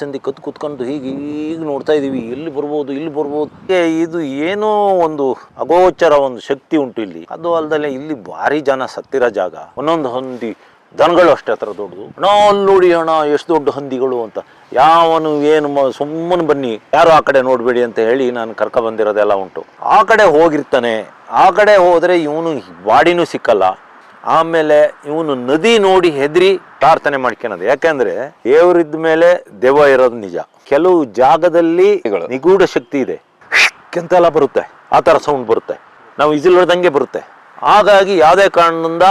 ಸಂಧಿ ಕತ್ ಕುತ್ಕೊಂಡು ಹೀಗೆ ಈಗ ನೋಡ್ತಾ ಇದೀವಿ. ಇಲ್ಲಿ ಬರ್ಬೋದು ಇಲ್ಲಿ ಬರ್ಬೋದು. ಇದು ಏನೋ ಒಂದು ಅಗೋಚರ ಒಂದು ಶಕ್ತಿ ಉಂಟು ಇಲ್ಲಿ. ಅದು ಅಲ್ದಲೆ ಇಲ್ಲಿ ಭಾರಿ ಜನ ಸತ್ತಿರೋ ಜಾಗ. ಒಂದೊಂದು ಹಂದಿ ದನಗಳು ಅಷ್ಟೇ ಹತ್ರ ದೊಡ್ಡದು. ಅಣ್ಣ ಅಲ್ಲಿ ನೋಡಿ ಅಣ್ಣ ಎಷ್ಟು ದೊಡ್ಡ ಹಂದಿಗಳು ಅಂತ. ಯಾವನು ಏನು ಸುಮ್ಮನೆ ಬನ್ನಿ. ಯಾರು ಆ ಕಡೆ ನೋಡಬೇಡಿ ಅಂತ ಹೇಳಿ ನಾನು ಕರ್ಕ ಬಂದಿರೋದೆಲ್ಲ ಉಂಟು. ಆ ಕಡೆ ಹೋಗಿರ್ತಾನೆ. ಆ ಕಡೆ ಹೋದರೆ ಇವನು ಬಾಡಿನೂ ಸಿಕ್ಕಲ್ಲ. ಆಮೇಲೆ ಇವನು ನದಿ ನೋಡಿ ಹೆದರಿ ಪ್ರಾರ್ಥನೆ ಮಾಡ್ಕೊಳೋದು ಯಾಕಂದ್ರೆ ದೇವರಿದ್ದ ಮೇಲೆ ದೆವ್ವ ಇರೋದು ನಿಜ. ಕೆಲವು ಜಾಗದಲ್ಲಿ ನಿಗೂಢ ಶಕ್ತಿ ಇದೆ. ಎಂತೆಲ್ಲ ಬರುತ್ತೆ. ಆ ಥರ ಸೌಂಡ್ ಬರುತ್ತೆ. ನಾವು ಇಜಿಲ್ ಹೊಡೆದಂಗೆ ಬರುತ್ತೆ. ಹಾಗಾಗಿ ಯಾವುದೇ ಕಾರಣದಿಂದ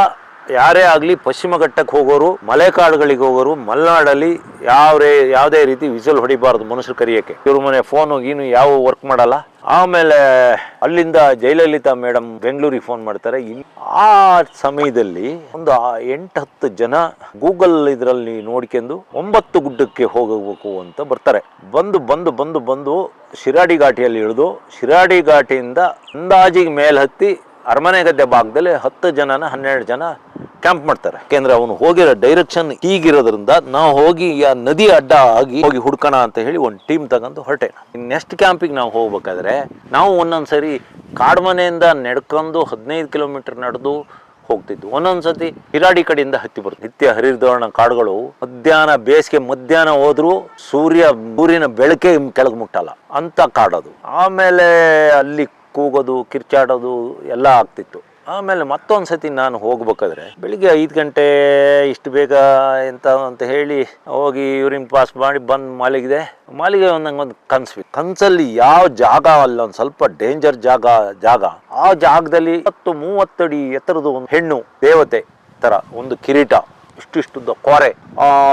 ಯಾರೇ ಆಗಲಿ ಪಶ್ಚಿಮ ಘಟ್ಟಕ್ಕೆ ಹೋಗೋರು ಮಲೆಕಾಡುಗಳಿಗೆ ಹೋಗೋರು ಮಲೆನಾಡಲ್ಲಿ ಯಾವ ಯಾವುದೇ ರೀತಿ ವಿಸಲ್ ಹೊಡಿಬಾರ್ದು ಮನುಷ್ಯರು ಕರಿಯಕ್ಕೆ. ಇವ್ರ ಮನೆ ಫೋನು ಗೀನು ಯಾವ ವರ್ಕ್ ಮಾಡಲ್ಲ. ಆಮೇಲೆ ಅಲ್ಲಿಂದ ಜಯಲಲಿತಾ ಮೇಡಮ್ ಬೆಂಗಳೂರಿಗೆ ಫೋನ್ ಮಾಡ್ತಾರೆ. ಆ ಸಮಯದಲ್ಲಿ ಒಂದು ಎಂಟು ಹತ್ತು ಜನ ಗೂಗಲ್ ಇದರಲ್ಲಿ ನೋಡ್ಕೊಂಡು ಒಂಬತ್ತು ಗುಡ್ಡಕ್ಕೆ ಹೋಗಬೇಕು ಅಂತ ಬರ್ತಾರೆ. ಬಂದು ಬಂದು ಬಂದು ಬಂದು ಶಿರಾಡಿ ಘಾಟಿಯಲ್ಲಿ ಇಳಿದು ಶಿರಾಡಿ ಘಾಟಿಯಿಂದ ಅಂದಾಜಿಗೆ ಮೇಲೆ ಹತ್ತಿ ಅರಮನೆ ಗದ್ದೆ ಭಾಗದಲ್ಲಿ ಹತ್ತು ಜನನ ಹನ್ನೆರಡು ಜನ ಕ್ಯಾಂಪ್ ಮಾಡ್ತಾರೆ. ಯಾಕೆಂದ್ರೆ ಅವನು ಹೋಗಿರೋ ಡೈರೆಕ್ಷನ್ ಹೀಗಿರೋದ್ರಿಂದ ನಾವು ಹೋಗಿ ಆ ನದಿ ಅಡ್ಡ ಆಗಿ ಹೋಗಿ ಹುಡ್ಕೋಣ ಅಂತ ಹೇಳಿ ಒಂದು ಟೀಮ್ ತಗೊಂಡು ಹೊರಟೆ. ನೆಕ್ಸ್ಟ್ ಕ್ಯಾಂಪಿಗೆ ನಾವು ಹೋಗ್ಬೇಕಾದ್ರೆ ನಾವು ಒಂದೊಂದ್ಸರಿ ಕಾಡ್ಮನೆಯಿಂದ ನಡ್ಕೊಂಡು ಹದಿನೈದು ಕಿಲೋಮೀಟರ್ ನಡೆದು ಹೋಗ್ತಿದ್ವು. ಒಂದೊಂದ್ಸತಿ ಹಿರಾಡಿ ಕಡೆಯಿಂದ ಹತ್ತಿ ಬರುತ್ತೆ. ನಿತ್ಯ ಹರಿದೋರಣ ಕಾಡುಗಳು ಮಧ್ಯಾಹ್ನ ಬೇಸಿಗೆ ಮಧ್ಯಾಹ್ನ ಹೋದ್ರು ಸೂರ್ಯ ಊರಿನ ಬೆಳಕೆ ಕೆಳಗೆ ಮುಟ್ಟಲ್ಲ. ಅಂತ ಕಾಡೋದು. ಆಮೇಲೆ ಅಲ್ಲಿ ಕೂಗೋದು, ಕಿರ್ಚಾಡೋದು ಎಲ್ಲ ಆಗ್ತಿತ್ತು. ಆಮೇಲೆ ಮತ್ತೊಂದು ಸತಿ ನಾನು ಹೋಗ್ಬೇಕಾದ್ರೆ ಬೆಳಿಗ್ಗೆ ಐದು ಗಂಟೆ ಇಷ್ಟು ಬೇಗ ಎಂತ ಅಂತ ಹೇಳಿ ಹೋಗಿ ಯೂರಿನ್ ಪಾಸ್ ಮಾಡಿ ಬಂದು ಮಾಲಿಗಿದೆ ಮಾಲಿಗೆ ಒಂದು ನಂಗೊಂದು ಕನ್ಸು. ಕನ್ಸಲ್ಲಿ ಯಾವ ಜಾಗ ಅಲ್ಲ, ಒಂದು ಸ್ವಲ್ಪ ಡೇಂಜರ್ ಜಾಗ ಜಾಗ. ಆ ಜಾಗದಲ್ಲಿ ಹತ್ತು ಮೂವತ್ತಡಿ ಎತ್ತರದ ಒಂದು ಹೆಣ್ಣು ದೇವತೆ ತರ, ಒಂದು ಕಿರೀಟ, ಇಷ್ಟಿಷ್ಟುದ್ದ ಕೋರೆ.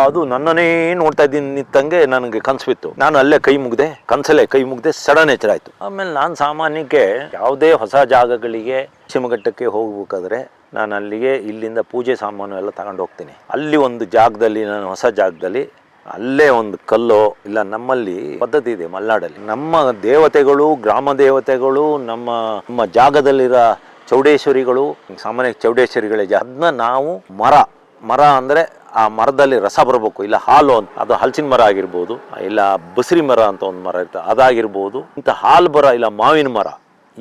ಅದು ನನ್ನನ್ನೇ ನೋಡ್ತಾ ಇದ್ದೀನಿ ನಿಂತಂಗೆ ನನಗೆ ಕನ್ಸು ಬಿತ್ತು. ನಾನು ಅಲ್ಲೇ ಕೈ ಮುಗ್ದೆ, ಕನ್ಸಲ್ಲೇ ಕೈ ಮುಗ್ದೆ ಸಡನ್ ಎಚ್ಚರ ಆಯ್ತು ಆಮೇಲೆ ನಾನು ಸಾಮಾನ್ಯಕ್ಕೆ ಯಾವುದೇ ಹೊಸ ಜಾಗಗಳಿಗೆ ಶಿವಘಟ್ಟಕ್ಕೆ ಹೋಗ್ಬೇಕಾದ್ರೆ ನಾನು ಅಲ್ಲಿಗೆ ಇಲ್ಲಿಂದ ಪೂಜೆ ಸಾಮಾನು ಎಲ್ಲ ತಗೊಂಡು ಹೋಗ್ತೀನಿ. ಅಲ್ಲಿ ಒಂದು ಜಾಗದಲ್ಲಿ, ನಾನು ಹೊಸ ಜಾಗದಲ್ಲಿ ಅಲ್ಲೇ ಒಂದು ಕಲ್ಲು, ಇಲ್ಲ ನಮ್ಮಲ್ಲಿ ಪದ್ಧತಿ ಇದೆ ಮಲೆನಾಡಲ್ಲಿ. ನಮ್ಮ ದೇವತೆಗಳು, ಗ್ರಾಮ ದೇವತೆಗಳು, ನಮ್ಮ ನಮ್ಮ ಜಾಗದಲ್ಲಿರೋ ಚೌಡೇಶ್ವರಿಗಳು, ಸಾಮಾನ್ಯ ಚೌಡೇಶ್ವರಿಗಳೇ ಅದನ್ನ ನಾವು ಮರ ಮರ ಅಂದರೆ ಆ ಮರದಲ್ಲಿ ರಸ ಬರಬೇಕು, ಇಲ್ಲ ಹಾಲು ಅಂತ, ಅದು ಹಲಸಿನ ಮರ ಆಗಿರ್ಬೋದು, ಇಲ್ಲ ಬಸರಿ ಮರ ಅಂತ ಒಂದು ಮರ ಇರ್ತದೆ, ಅದಾಗಿರ್ಬೋದು, ಇಂಥ ಹಾಲು ಬರ, ಇಲ್ಲ ಮಾವಿನ ಮರ.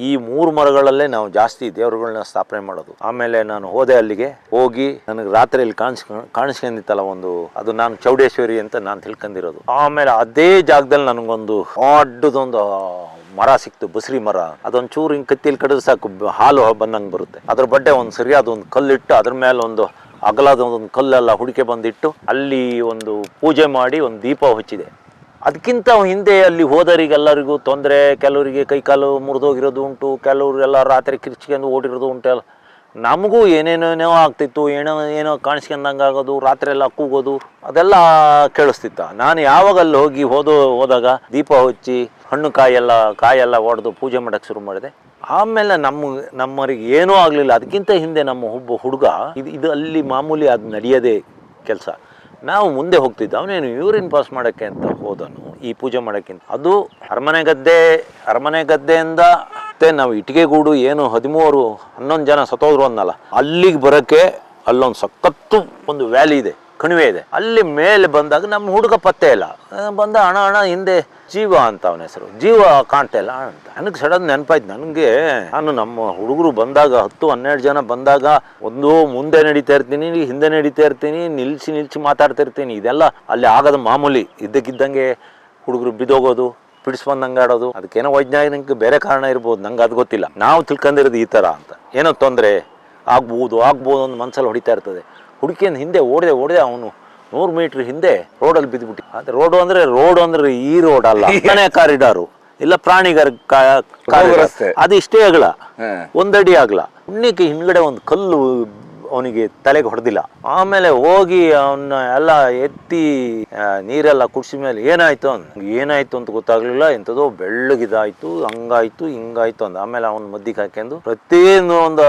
ಈ ಮೂರು ಮರಗಳಲ್ಲೇ ನಾವು ಜಾಸ್ತಿ ದೇವರುಗಳನ್ನ ಸ್ಥಾಪನೆ ಮಾಡೋದು. ಆಮೇಲೆ ನಾನು ಹೋದೆ ಅಲ್ಲಿಗೆ, ಹೋಗಿ ನನಗೆ ರಾತ್ರಿಯಲ್ಲಿ ಕಾಣಿಸ್, ಕಾಣಿಸ್ಕೊಂಡಿತ್ತಲ್ಲ ಒಂದು, ಅದು ನಾನು ಚೌಡೇಶ್ವರಿ ಅಂತ ನಾನು ತಿಳ್ಕೊಂಡಿರೋದು. ಆಮೇಲೆ ಅದೇ ಜಾಗದಲ್ಲಿ ನನಗೊಂದು ದೊಡ್ಡದೊಂದು ಮರ ಸಿಕ್ತು, ಬಸರಿ ಮರ. ಅದೊಂದು ಚೂರು ಹಿಂಗೆ ಕತ್ತಿಯಲ್ಲಿ ಕಡಿದ್ರೆ ಸಾಕು ಹಾಲು ಬಂದಂಗೆ ಬರುತ್ತೆ. ಅದ್ರ ಬಡ್ಡೆ ಒಂದು ಸರಿಯಾದ ಒಂದು ಕಲ್ಲಿಟ್ಟು, ಅದ್ರ ಮೇಲೆ ಒಂದು ಅಗಲಾದ ಒಂದು ಕಲ್ಲೆಲ್ಲ ಹುಡಿಕೆ ಬಂದಿಟ್ಟು, ಅಲ್ಲಿ ಒಂದು ಪೂಜೆ ಮಾಡಿ ಒಂದು ದೀಪ ಹಚ್ಚಿದೆ. ಅದಕ್ಕಿಂತ ಹಿಂದೆ ಅಲ್ಲಿ ಹೋದರಿಗೆಲ್ಲರಿಗೂ ತೊಂದರೆ, ಕೆಲವರಿಗೆ ಕೈಕಾಲು ಮುರಿದೋಗಿರೋದು ಉಂಟು ಕೆಲವರೆಲ್ಲ ರಾತ್ರಿ ಕಿರ್ಚ್ಕೊಂಡು ಓಡಿರೋದು ಉಂಟು ಎಲ್ಲ. ನಮಗೂ ಏನೇನೇನೋ ಆಗ್ತಿತ್ತು, ಏನೋ ಏನೋ ಕಾಣಿಸ್ಕೊಂಡಂಗೆ ಆಗೋದು, ರಾತ್ರಿ ಎಲ್ಲ ಕೂಗೋದು, ಅದೆಲ್ಲ ಕೇಳಿಸ್ತಿತ್ತ. ನಾನು ಯಾವಾಗ ಅಲ್ಲಿ ಹೋಗಿ ಹೋದೋ ಹೋದಾಗ ದೀಪ ಹಚ್ಚಿ, ಹಣ್ಣು ಕಾಯೆಲ್ಲ ಕಾಯೆಲ್ಲ ಒಡೆದು ಪೂಜೆ ಮಾಡೋಕ್ಕೆ ಶುರು ಮಾಡಿದೆ. ಆಮೇಲೆ ನಮ್ಮ, ನಮ್ಮವರಿಗೆ ಏನೂ ಆಗಲಿಲ್ಲ. ಅದಕ್ಕಿಂತ ಹಿಂದೆ ನಮ್ಮ ಒಬ್ಬ ಹುಡುಗ, ಇದು ಇದು ಅಲ್ಲಿ ಮಾಮೂಲಿ ಅದು ನಡೆಯೋದೇ ಕೆಲಸ. ನಾವು ಮುಂದೆ ಹೋಗ್ತಿದ್ದ. ಅವನೇನು ಯೂರಿನ್ ಪಾಸ್ ಮಾಡೋಕ್ಕೆ ಅಂತ ಹೋದನು. ಈ ಪೂಜೆ ಮಾಡೋಕ್ಕಿಂತ. ಅದು ಅರಮನೆ ಗದ್ದೆ, ಅರಮನೆ ಗದ್ದೆಯಿಂದ ಮತ್ತೆ ನಾವು ಇಟ್ಟಿಗೆಗೂಡು ಏನು ಹದಿಮೂರು, ಹನ್ನೊಂದು ಜನ ಸತ್ತೋದ್ರು ಅನ್ನಲ್ಲ. ಅಲ್ಲಿಗೆ ಬರೋಕ್ಕೆ ಅಲ್ಲೊಂದು ಸಖತ್ತು ಒಂದು ವ್ಯಾಲಿ ಇದೆ. ಕಣಿವೆ ಇದೆ. ಅಲ್ಲಿ ಮೇಲೆ ಬಂದಾಗ ನಮ್ಮ ಹುಡುಗ ಪತ್ತೆ ಇಲ್ಲ. ಬಂದ ಹಣ ಹಣ ಹಿಂದೆ ಜೀವ ಅಂತ ಅವನ ಹೆಸರು. ಜೀವ ಕಾಣ್ತಾ ಇಲ್ಲ ಅಂತ. ನನಗೆ ಸಡನ್ ನೆನಪಾಯ್ತು. ನನಗೆ ನಾನು ನಮ್ಮ ಹುಡುಗರು ಬಂದಾಗ, ಹತ್ತು, ಹನ್ನೆರಡು ಜನ ಬಂದಾಗ ಒಂದು ಮುಂದೆ ನಡೀತಾ ಇರ್ತೀನಿ, ಹಿಂದೆ ನಡೀತಾ ಇರ್ತೀನಿ, ನಿಲ್ಸಿ ನಿಲ್ಸಿ ಮಾತಾಡ್ತಾ ಇರ್ತೀನಿ. ಇದೆಲ್ಲ ಅಲ್ಲಿ ಆಗದ ಮಾಮೂಲಿ. ಇದ್ದಕ್ಕಿದ್ದಂಗೆ ಹುಡುಗರು ಬಿದ್ದೋಗೋದು ಬಿಡಿಸ್ಬಂದಂಗೆ ಆಡೋದು. ಅದಕ್ಕೇನೋ ವೈಜ್ಞಾನಿಕ ಬೇರೆ ಕಾರಣ ಇರ್ಬೋದು. ನಂಗೆ ಅದು ಗೊತ್ತಿಲ್ಲ. ನಾವು ತಿಳ್ಕೊಂಡಿರೋದು ಈ ಥರ ಅಂತ. ಏನೋ ತೊಂದರೆ ಆಗ್ಬೋದು ಆಗ್ಬೋದು ಅಂತ ಮನಸ್ಸಲ್ಲಿ ಹೊಡಿತಾ ಇರ್ತದೆ. ಹುಡುಕಿಯಿಂದ ಹಿಂದೆ ಓಡಿದೆ ಓಡಿದೆ. ಅವನು ನೂರು ಮೀಟ್ರ್ ಹಿಂದೆ ರೋಡಲ್ಲಿ ಬಿದ್ದುಬಿಟ್ಟು ಅದು ರೋಡು ಅಂದರೆ ರೋಡ್ ಅಂದರೆ ಈ ರೋಡ್ ಅಲ್ಲ. ಮನೆ ಕಾರಿಡಾರು. ಇಲ್ಲ ಪ್ರಾಣಿಗರ. ಅದು ಇಷ್ಟೇ ಆಗಲ್ಲ ಒಂದಡಿ ಆಗಲ ಪುಣ್ಯಕ್ಕೆ ಹಿಂದ್ಗಡೆ ಒಂದು ಕಲ್ಲು ಅವನಿಗೆ ತಲೆಗೆ ಹೊಡೆದಿಲ್ಲ. ಆಮೇಲೆ ಹೋಗಿ ಅವನ್ನ ಎಲ್ಲ ಎತ್ತಿ ನೀರೆಲ್ಲ ಕುಡಿಸಿದ ಮೇಲೆ ಏನಾಯ್ತು ಅಂದ್ ಏನಾಯ್ತು ಅಂತ ಗೊತ್ತಾಗ್ಲಿಲ್ಲ. ಎಂಥದೋ ಬೆಳ್ಳಗಿದಾಯ್ತು ಹಂಗಾಯ್ತು ಹಿಂಗಾಯ್ತು ಅಂದ. ಆಮೇಲೆ ಅವನ ಮದ್ದಿಗೆ ಹಾಕೊಂಡು ಪ್ರತಿಯೊಂದು ಒಂದು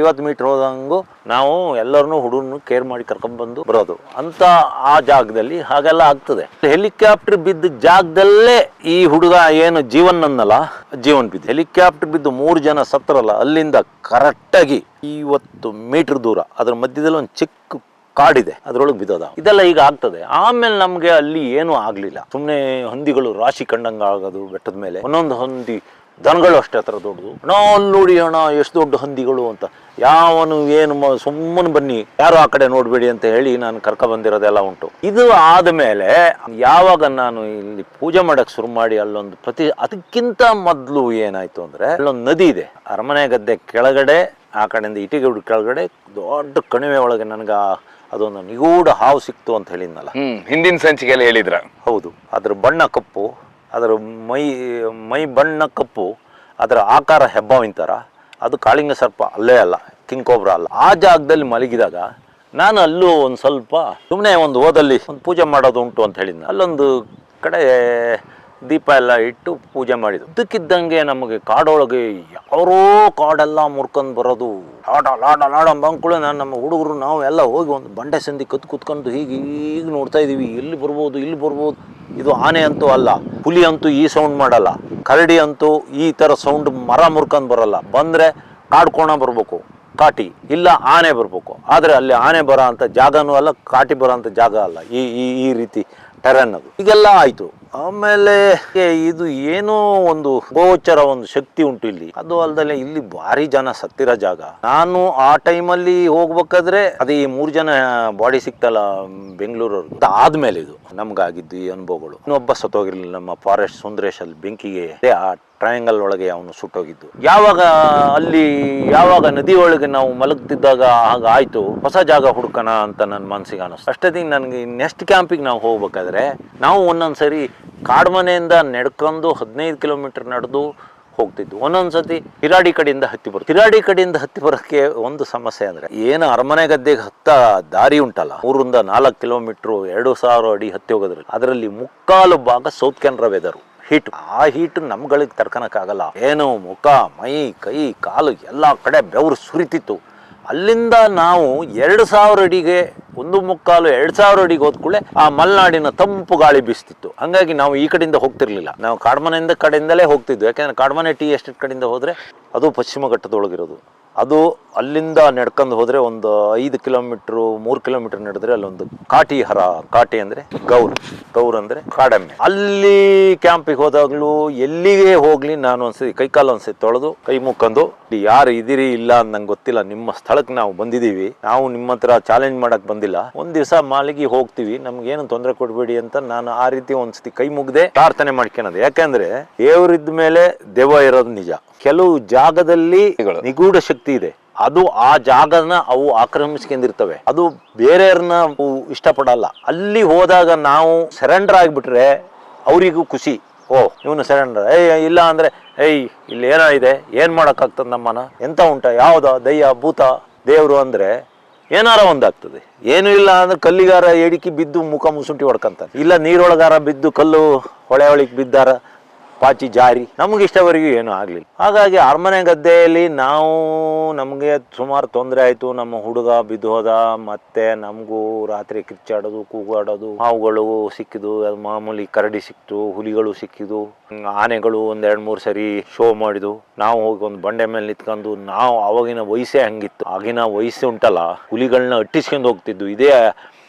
ಐವತ್ತು ಮೀಟರ್ ಹೋದಂಗು ನಾವು ಎಲ್ಲರನ್ನೂ ಹುಡುಗನ್ನು ಕೇರ್ ಮಾಡಿ ಕರ್ಕೊಂಡ್ಬಂದು ಬರೋದು. ಅಂತ ಆ ಜಾಗದಲ್ಲಿ ಹಾಗೆಲ್ಲ ಆಗ್ತದೆ. ಹೆಲಿಕಾಪ್ಟರ್ ಬಿದ್ದ ಜಾಗದಲ್ಲೇ ಈ ಹುಡುಗ ಏನು ಜೀವನ್ ಅನ್ನಲ್ಲ? ಜೀವನ್ ಬಿದ್ದು. ಹೆಲಿಕಾಪ್ಟರ್ ಬಿದ್ದು ಮೂರು ಜನ ಸತ್ತರಲ್ಲ, ಅಲ್ಲಿಂದ ಕರೆಕ್ಟಾಗಿ ಐವತ್ತು ಮೀಟರ್ ದೂರ, ಅದ್ರ ಮಧ್ಯದಲ್ಲಿ ಒಂದು ಚಿಕ್ಕ ಕಾಡಿದೆ, ಅದ್ರೊಳಗೆ ಬಿದ್ದೋದ. ಇದೆಲ್ಲ ಈಗ ಆಗ್ತದೆ. ಆಮೇಲೆ ನಮಗೆ ಅಲ್ಲಿ ಏನೂ ಆಗಲಿಲ್ಲ. ಸುಮ್ಮನೆ ಹಂದಿಗಳು ರಾಶಿ ಕಂಡಂಗ ಆಗೋದು ಬೆಟ್ಟದ ಮೇಲೆ. ಒಂದೊಂದು ಹಂದಿ ದನಗಳು ಅಷ್ಟೇ ಹತ್ರ ದೊಡ್ಡದು. ಅಣ್ಣ ಅಲ್ಲಿ ನೋಡಿ ಅಣ್ಣ ಎಷ್ಟು ದೊಡ್ಡ ಹಂದಿಗಳು ಅಂತ. ಯಾವನು ಏನು ಸುಮ್ಮನೆ ಬನ್ನಿ ಯಾರು ಆ ಕಡೆ ನೋಡಬೇಡಿ ಅಂತ ಹೇಳಿ ನಾನು ಕರ್ಕ ಬಂದಿರೋದೆಲ್ಲ ಉಂಟು. ಇದು ಆದಮೇಲೆ ಯಾವಾಗ ನಾನು ಇಲ್ಲಿ ಪೂಜೆ ಮಾಡಕ್ ಶುರು ಮಾಡಿ ಅಲ್ಲೊಂದು ಪ್ರತಿ ಅದಕ್ಕಿಂತ ಮೊದಲು ಏನಾಯ್ತು ಅಂದ್ರೆ ಅಲ್ಲೊಂದು ನದಿ ಇದೆ. ಅರಮನೆ ಗದ್ದೆ ಕೆಳಗಡೆ ಆ ಕಡೆಯಿಂದ ಇಟಿಗೆ ಕೆಳಗಡೆ ದೊಡ್ಡ ಕಣಿವೆ ಒಳಗೆ ನನಗೆ ಅದೊಂದು ನಿಗೂಢ ಹಾವು ಸಿಕ್ತು ಅಂತ ಹೇಳಿದ್ನಲ್ಲ. ಹಿಂದಿನ ಸಂಚಿಕೆಯಲ್ಲಿ ಹೇಳಿದ್ರ. ಹೌದು. ಅದ್ರ ಬಣ್ಣ ಕಪ್ಪು ಅದರ ಮೈ ಮೈ ಬಣ್ಣ ಕಪ್ಪು, ಅದರ ಆಕಾರ ಹೆಬ್ಬಾವಿನ ಥರ, ಅದು ಕಾಳಿಂಗ ಸರ್ಪ ಅಲ್ಲೇ ಅಲ್ಲ, ಕಿಂಗ್ ಕೋಬ್ರಾ ಅಲ್ಲ. ಆ ಜಾಗದಲ್ಲಿ ಮಲಗಿದಾಗ ನಾನು ಅಲ್ಲೂ ಒಂದು ಸ್ವಲ್ಪ ಸುಮ್ಮನೆ ಒಂದು ಓದಲ್ಲಿ ಒಂದು ಪೂಜೆ ಮಾಡೋದು ಉಂಟು ಅಂತ ಹೇಳಿದ್ನ. ಅಲ್ಲೊಂದು ಕಡೆ ದೀಪ ಎಲ್ಲ ಇಟ್ಟು ಪೂಜೆ ಮಾಡಿದ್ದು ಇದಕ್ಕಿದ್ದಂಗೆ ನಮಗೆ ಕಾಡೊಳಗೆ ಯಾರೋ ಕಾಡೆಲ್ಲ ಮುರ್ಕೊಂಡು ಬರೋದು. ಲಾಡ ಲಾಡ ಲಾಡ ಬಂಕುಳು ನಾನು ನಮ್ಮ ಹುಡುಗರು ನಾವು ಎಲ್ಲ ಹೋಗಿ ಒಂದು ಬಂಡೆ ಸಂದಿ ಕತ್, ಕುತ್ಕೊಂಡು ಹೀಗೆ ಈಗ ನೋಡ್ತಾ ಇದ್ದೀವಿ ಇಲ್ಲಿ ಬರ್ಬೋದು ಇಲ್ಲಿ ಬರ್ಬೋದು? ಇದು ಆನೆ ಅಂತೂ ಅಲ್ಲ, ಹುಲಿ ಅಂತೂ ಈ ಸೌಂಡ್ ಮಾಡಲ್ಲ, ಕರಡಿ ಅಂತೂ ಈ ಥರ ಸೌಂಡ್ ಮರ ಮುರ್ಕೊಂಡು ಬರಲ್ಲ. ಬಂದರೆ ಕಾಡ್ಕೋಣ ಬರಬೇಕು, ಕಾಟಿ, ಇಲ್ಲ ಆನೆ ಬರಬೇಕು. ಆದರೆ ಅಲ್ಲಿ ಆನೆ ಬರೋ ಅಂಥ ಜಾಗನೂ ಅಲ್ಲ, ಕಾಟಿ ಬರೋ ಅಂತ ಜಾಗ ಅಲ್ಲ. ಈ ಈ ರೀತಿ ಟೆರನ್ ಅದು. ಈಗೆಲ್ಲ ಆಯ್ತು. ಆಮೇಲೆ ಇದು ಏನೋ ಒಂದು ಗೋಚರ ಒಂದು ಶಕ್ತಿ ಉಂಟು ಇಲ್ಲಿ. ಅದು ಅಲ್ದಲೆ ಇಲ್ಲಿ ಭಾರಿ ಜನ ಸತ್ತಿರೋ ಜಾಗ. ನಾನು ಆ ಟೈಮಲ್ಲಿ ಹೋಗ್ಬೇಕಾದ್ರೆ ಅದೇ ಈ ಮೂರು ಜನ ಬಾಡಿ ಸಿಕ್ತಲ್ಲ, ಬೆಂಗಳೂರವ್ರು. ಆದ್ಮೇಲೆ ಇದು ನಮ್ಗಾಗಿದ್ದು ಈ ಅನುಭವಗಳು. ಇನ್ನೊಬ್ಬ ಸತ್ತೋಗಿರ್ಲಿಲ್ಲ ನಮ್ಮ ಫಾರೆಸ್ಟ್ ಸುಂದರೇಶ್ ಅಲ್ಲಿ ಬೆಂಕಿಗೆ. ಆ ಟ್ರಯಾಂಗಲ್ ಒಳಗೆ ಅವನು ಸುಟ್ಟೋಗಿದ್ದು. ಯಾವಾಗ, ಅಲ್ಲಿ, ಯಾವಾಗ ನದಿ ಒಳಗೆ ನಾವು ಮಲಗ್ತಿದ್ದಾಗ ಆಗ ಆಯ್ತು, ಹೊಸ ಜಾಗ ಹುಡುಕಣ ಅಂತ ನನ್ನ ಮನಸ್ಸಿಗೆ ಅನಿಸ್ತು. ಅಷ್ಟೊತ್ತಿಗೆ ನನಗೆ ನೆಕ್ಸ್ಟ್ ಕ್ಯಾಂಪಿಗೆ ನಾವು ಹೋಗ್ಬೇಕಾದ್ರೆ, ನಾವು ಒಂದೊಂದು ಸರಿ ಕಾಡ್ಮನೆಯಿಂದ ನಡ್ಕೊಂಡು ಹದಿನೈದು ಕಿಲೋಮೀಟರ್ ನಡೆದು ಹೋಗ್ತಿದ್ವು. ಒಂದೊಂದು ಸತಿ ಹಿರಾಡಿ ಕಡೆಯಿಂದ ಹತ್ತಿ ಬರುತ್ತೆ. ಹಿರಾಡಿ ಕಡೆಯಿಂದ ಹತ್ತಿ ಬರೋಕ್ಕೆ ಒಂದು ಸಮಸ್ಯೆ ಅಂದ್ರೆ, ಏನು ಅರಮನೆ ಗದ್ದೆಗೆ ಹತ್ತ ದಾರಿ ಉಂಟಲ್ಲ? ಮೂರಿಂದ ನಾಲ್ಕು ಕಿಲೋಮೀಟ್ರು ಎರಡು ಸಾವಿರ ಅಡಿ ಹತ್ತಿ ಹೋಗೋದ್ರಲ್ಲಿ. ಅದರಲ್ಲಿ ಮುಕ್ಕಾಲು ಭಾಗ ಸೌತ್ ಕೆನರಾ ವೆದರು ಹೀಟ್. ಆ ಹೀಟ್ ನಮ್ಗಳಿಗೆ ತಡ್ಕೊಳಕ್ಕಾಗಲ್ಲ ಏನು ಮುಖ, ಮೈ, ಕೈ, ಕಾಲು ಎಲ್ಲ ಕಡೆ ಬೆವರು ಸುರಿತಿತ್ತು. ಅಲ್ಲಿಂದ ನಾವು ಎರಡು ಸಾವಿರ ಅಡಿಗೆ, ಒಂದು ಮುಕ್ಕಾಲು ಎರಡು ಸಾವಿರ ಅಡಿಗೆ ಹೋದ್ಕೂಳೆ ಆ ಮಲೆನಾಡಿನ ತಂಪು ಗಾಳಿ ಬೀಸ್ತಿತ್ತು. ಹಂಗಾಗಿ ನಾವು ಈ ಕಡೆಯಿಂದ ಹೋಗ್ತಿರ್ಲಿಲ್ಲ. ನಾವು ಕಾಡ್ಮನೆಯಿಂದ ಕಡೆಯಿಂದಲೇ ಹೋಗ್ತಿದ್ವಿ. ಯಾಕೆಂದ್ರೆ ಕಾಡ್ಮನೆ ಟೀ ಎಸ್ಟೇಟ್ ಕಡೆಯಿಂದ ಹೋದರೆ ಅದು ಪಶ್ಚಿಮ ಘಟ್ಟದೊಳಗಿರೋದು. ಅದು ಅಲ್ಲಿಂದ ನಡ್ಕೊಂಡು ಹೋದರೆ ಒಂದು ಐದು ಕಿಲೋಮೀಟ್ರು, ಮೂರು ಕಿಲೋಮೀಟರ್ ನಡೆದ್ರೆ ಅಲ್ಲೊಂದು ಕಾಟಿ ಹರ ಕಾಟಿ ಅಂದ್ರೆ ಗೌರ್ ಗೌರ್ ಅಂದ್ರೆ ಕಾಡೆಮ್ಮೆ. ಅಲ್ಲಿ ಕ್ಯಾಂಪಿಗೆ ಹೋದಾಗಲೂ ಎಲ್ಲಿಗೆ ಹೋಗ್ಲಿ ನಾನು ಒಂದ್ಸತಿ ಕೈಕಾಲು ಒಂದ್ಸತಿ ತೊಳೆದು, ಕೈ ಇಲ್ಲಿ ಯಾರು ಇದಿರಿ ಇಲ್ಲ ನಂಗೆ ಗೊತ್ತಿಲ್ಲ, ನಿಮ್ಮ ಸ್ಥಳಕ್ಕೆ ನಾವು ಬಂದಿದ್ದೀವಿ, ನಾವು ನಿಮ್ಮ ಹತ್ರ ಚಾಲೆಂಜ್ ಮಾಡಕ್ ಬಂದಿಲ್ಲ, ಒಂದು ದಿವಸ ಮಾಲಿಗೆ ಹೋಗ್ತೀವಿ ನಮ್ಗೇನು ತೊಂದರೆ ಕೊಡಬೇಡಿ ಅಂತ ನಾನು ಆ ರೀತಿ ಒಂದ್ಸತಿ ಕೈ ಮುಗ್ದೆ ಪ್ರಾರ್ಥನೆ ಮಾಡ್ಕೊಳೋದು ಯಾಕಂದ್ರೆ ದೇವರಿದ್ದ ಮೇಲೆ ದೆವ್ವ ಇರೋದು ನಿಜ. ಕೆಲವು ಜಾಗದಲ್ಲಿ ನಿಗೂಢ ಶಕ್ತಿ ಇದೆ. ಅದು ಆ ಜಾಗನ ಅವು ಆಕ್ರಮಿಸ್ಕೊಂಡಿರ್ತವೆ. ಅದು ಬೇರೆಯವ್ರನ್ನ ಅವು ಇಷ್ಟಪಡಲ್ಲ. ಅಲ್ಲಿ ಹೋದಾಗ ನಾವು ಸರೆಂಡರ್ ಆಗಿಬಿಟ್ರೆ ಅವರಿಗೂ ಖುಷಿ. ಓ, ಇವನು ಸರೆಂಡರ್ ಏಯ್ ಇಲ್ಲ ಅಂದ್ರೆ, ಏಯ್, ಇಲ್ಲಿ ಏನೋ ಇದೆ ಏನು ಮಾಡೋಕ್ಕಾಗ್ತದೆ ನಮ್ಮನ ಎಂಥ ಉಂಟ? ಯಾವ್ದ? ದಯ್ಯ ಭೂತ, ದೇವರು ಅಂದ್ರೆ ಏನಾರ ಒಂದಾಗ್ತದೆ. ಏನು ಇಲ್ಲ ಅಂದ್ರೆ ಕಲ್ಲಿಗಾರ ಏಡಿಕೆ ಬಿದ್ದು ಮುಖ ಮುಸುಂಟಿ ಹೊಡ್ಕಂತ ಇಲ್ಲ ನೀರೊಳಗಾರ ಬಿದ್ದು ಕಲ್ಲು ಹೊಳೆ ಒಳಗೆ ಬಿದ್ದಾರ. ಪಾಚಿ ಜಾರಿ. ನಮ್ಗೆ ಇಷ್ಟವರೆಗೂ ಏನೂ ಆಗಲಿಲ್ಲ. ಹಾಗಾಗಿ ಅರಮನೆ ಗದ್ದೆಯಲ್ಲಿ ನಾವು, ನಮಗೆ ಸುಮಾರು ತೊಂದರೆ ಆಯಿತು. ನಮ್ಮ ಹುಡುಗ ಬಿದ್ದು ಹೋದ, ಮತ್ತೆ ನಮಗೂ ರಾತ್ರಿ ಕಿರ್ಚಾಡೋದು, ಕೂಗಾಡೋದು ಹಾವುಗಳು ಸಿಕ್ಕಿದು ಅದು ಮಾಮೂಲಿ ಕರಡಿ ಸಿಕ್ತು ಹುಲಿಗಳು ಸಿಕ್ಕಿದು ಆನೆಗಳು ಒಂದೆರಡು ಮೂರು ಸರಿ ಶೋ ಮಾಡಿದ್ವು ನಾವು ಹೋಗಿ ಒಂದು ಬಂಡೆ ಮೇಲೆ ನಿಂತ್ಕೊಂಡು, ನಾವು ಅವಾಗಿನ ವಯಸ್ಸೇ ಹಂಗಿತ್ತು. ಆಗಿನ ವಯಸ್ಸು ಉಂಟಲ್ಲ ಹುಲಿಗಳನ್ನ ಅಟ್ಟಿಸ್ಕೊಂಡು ಹೋಗ್ತಿದ್ವು. ಇದೇ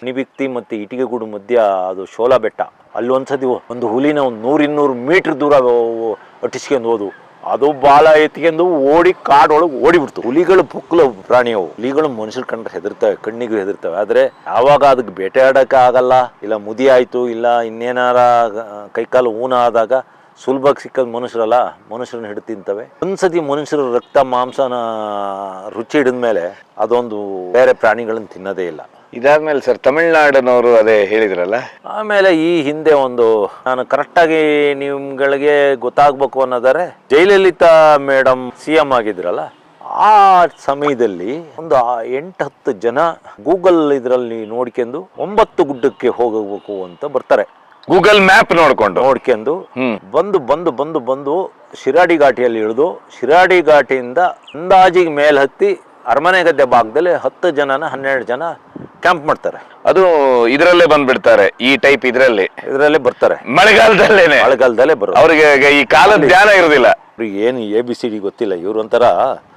ನಿಬಿಕ್ತಿ ಮತ್ತೆ ಇಟಿಗೆಗೂಡು ಮಧ್ಯ ಅದು ಶೋಲಾ ಬೆಟ್ಟ. ಅಲ್ಲಿ ಒಂದ್ಸತಿ ಒಂದು ಹುಲಿನ ಒಂದು ನೂರು ಇನ್ನೂರು ಮೀಟರ್ ದೂರ ಅಟ್ಟಿಸ್ಕೊಂಡು ಹೋದು. ಅದು ಬಾಲ ಎತ್ಕೊಂಡು ಓಡಿ ಕಾಡೊಳಗೆ ಓಡಿಬಿಡ್ತು. ಹುಲಿಗಳು ಪುಕ್ಕಲು ಪ್ರಾಣಿ ಅವು ಹುಲಿಗಳು ಮನುಷ್ಯರ ಕಂಡ್ರೆ ಹೆದರ್ತವೆ, ಕಣ್ಣಿಗೂ ಹೆದರ್ತವೆ. ಆದ್ರೆ ಯಾವಾಗ ಅದಕ್ಕೆ ಬೇಟೆ ಆಡಕ್ಕೆ ಆಗಲ್ಲ, ಇಲ್ಲ ಮುದಿ ಆಯ್ತು, ಇಲ್ಲ ಇನ್ನೇನಾರ ಕೈಕಾಲು ಊನ ಆದಾಗ ಸುಲಭಕ್ಕೆ ಸಿಕ್ಕದ ಮನುಷ್ಯರಲ್ಲ, ಮನುಷ್ಯರನ್ನ ಹಿಡಿದು ತಿಂತವೆ. ಒಂದ್ಸತಿ ಮನುಷ್ಯರ ರಕ್ತ, ಮಾಂಸನ ರುಚಿ ಹಿಡಿದ್ಮೇಲೆ ಅದೊಂದು ಬೇರೆ ಪ್ರಾಣಿಗಳನ್ನ ತಿನ್ನೋದೇ ಇಲ್ಲ. ಇದಾದ್ಮೇಲೆ ಸರ್ ತಮಿಳ್ನಾಡಿನವರು ಅದೇ ಹೇಳಿದ್ರಲ್ಲ? ಆಮೇಲೆ ಈ ಹಿಂದೆ ಒಂದು ನಾನು ಕರೆಕ್ಟಾಗಿ ನಿಮ್ಗಳಿಗೆ ಗೊತ್ತಾಗ್ಬೇಕು ಅನ್ನೋದಾರೆ ಜಯಲಲಿತಾ ಮೇಡಮ್ ಸಿ ಎಂ ಆಗಿದ್ರಲ್ಲ ಆ ಸಮಯದಲ್ಲಿ ಒಂದು ಆ ಎಂಟು ಹತ್ತು ಜನ ಗೂಗಲ್ ಇದರಲ್ಲಿ ನೋಡ್ಕೊಂಡು ಒಂಬತ್ತು ಗುಡ್ಡಕ್ಕೆ ಹೋಗಬೇಕು ಅಂತ ಬರ್ತಾರೆ. ಗೂಗಲ್ ಮ್ಯಾಪ್ ನೋಡ್ಕೊಂಡು? ನೋಡ್ಕೊಂಡು ಹ್ಮ್. ಬಂದು ಬಂದು ಬಂದು ಬಂದು ಶಿರಾಡಿ ಘಾಟಿಯಲ್ಲಿ ಇಳಿದು ಶಿರಾಡಿ ಘಾಟಿಯಿಂದ ಅಂದಾಜಿಗೆ ಮೇಲೆ ಹತ್ತಿ ಅರಮನೆ ಗದ್ದೆ ಭಾಗದಲ್ಲಿ ಹತ್ತು ಜನನ ಹನ್ನೆರಡು ಜನ ಕ್ಯಾಂಪ್ ಮಾಡ್ತಾರೆ. ಅದು ಇದರಲ್ಲೇ ಬಂದ್ಬಿಡ್ತಾರೆ ಈ ಟೈಪ್ ಇದ್ರಲ್ಲಿ. ಇದರಲ್ಲೇ ಬರ್ತಾರೆ. ಮಳೆಗಾಲದಲ್ಲೇನೆ. ಮಳೆಗಾಲದಲ್ಲೇ ಬರೋದು. ಅವ್ರಿಗೆ ಈ ಕಾಲದ ಧ್ಯಾನ ಇರೋದಿಲ್ಲ. ಏನು ಎ ಬಿ ಸಿ ಡಿ ಗೊತ್ತಿಲ್ಲ. ಇವ್ರು ಒಂಥರ